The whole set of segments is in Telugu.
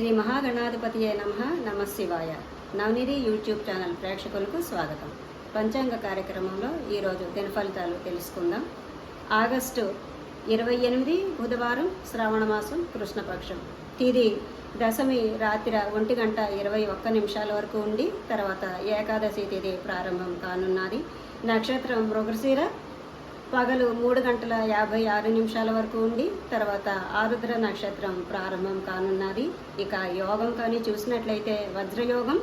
శ్రీ మహాగణాధిపతియే నమ. నమశివాయ. నవనిధి యూట్యూబ్ ఛానల్ ప్రేక్షకులకు స్వాగతం. పంచాంగ కార్యక్రమంలో ఈరోజు దిన ఫలితాలు తెలుసుకుందాం. ఆగస్టు ఇరవై ఎనిమిది బుధవారం శ్రావణ మాసం కృష్ణపక్షం. తిది దశమి రాత్రి ఒంటి గంట ఇరవై ఒక్క నిమిషాల వరకు ఉండి తర్వాత ఏకాదశి తిథి ప్రారంభం కానున్నది. నక్షత్రం మృగశిర పగలు మూడు గంటల యాభై ఆరు నిమిషాల వరకు ఉండి తర్వాత ఆరుద్ర నక్షత్రం ప్రారంభం కానున్నది. ఇక యోగం కానీ చూసినట్లయితే వజ్రయోగం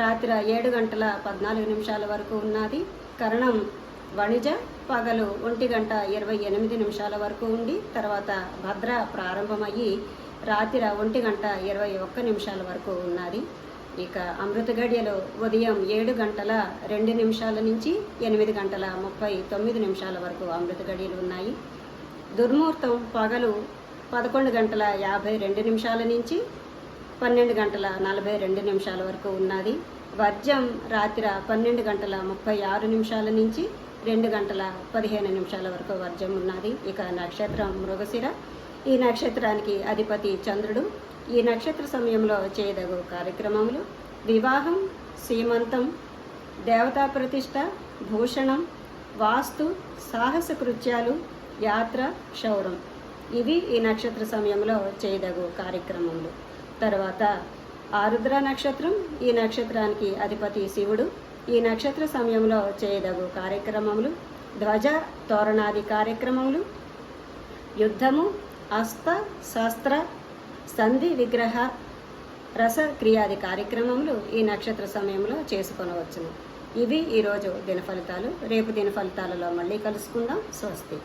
రాత్రి ఏడు గంటల పద్నాలుగు నిమిషాల వరకు ఉన్నది. కరణం వణిజ పగలు ఒంటి గంట ఇరవై ఎనిమిది నిమిషాల వరకు ఉండి తర్వాత భద్ర ప్రారంభమయ్యి రాత్రి ఒంటి గంట ఇరవై ఒక్క నిమిషాల వరకు ఉన్నది. ఇక అమృత గడియలో ఉదయం ఏడు గంటల రెండు నిమిషాల నుంచి ఎనిమిది గంటల ముప్పై తొమ్మిది నిమిషాల వరకు అమృత గడియలు ఉన్నాయి. దుర్ముహూర్తం పగలు పదకొండు గంటల యాభై రెండు నిమిషాల నుంచి పన్నెండు గంటల నలభై రెండు నిమిషాల వరకు ఉన్నది. వర్జం రాత్రి పన్నెండు గంటల ముప్పై ఆరు నిమిషాల నుంచి రెండు గంటల పదిహేను నిమిషాల వరకు వర్జం ఉన్నది. ఇక నక్షత్రం మృగశిర. ఈ నక్షత్రానికి అధిపతి చంద్రుడు. ఈ నక్షత్ర సమయంలో చేయదగు కార్యక్రమములు వివాహం సీమంతం దేవతా ప్రతిష్ట భూషణం వాస్తు సాహస కృత్యాలు యాత్ర క్షౌరం. ఇవి ఈ నక్షత్ర సమయంలో చేయదగు కార్యక్రమములు. తర్వాత ఆరుద్ర నక్షత్రం ఈ నక్షత్రానికి అధిపతి శివుడు. ఈ నక్షత్ర సమయంలో చేయదగు కార్యక్రమములు ధ్వజ తోరణాది కార్యక్రమములు యుద్ధము అస్త శస్త్ర సంధి విగ్రహ రస క్రియాది కార్యక్రమములు ఈ నక్షత్ర సమయంలో చేసుకొనవచ్చును. ఇవి ఈరోజు దిన ఫలితాలు రేపు దిన ఫలితాలలో మళ్ళీ కలుసుకుందాం. స్వస్తి.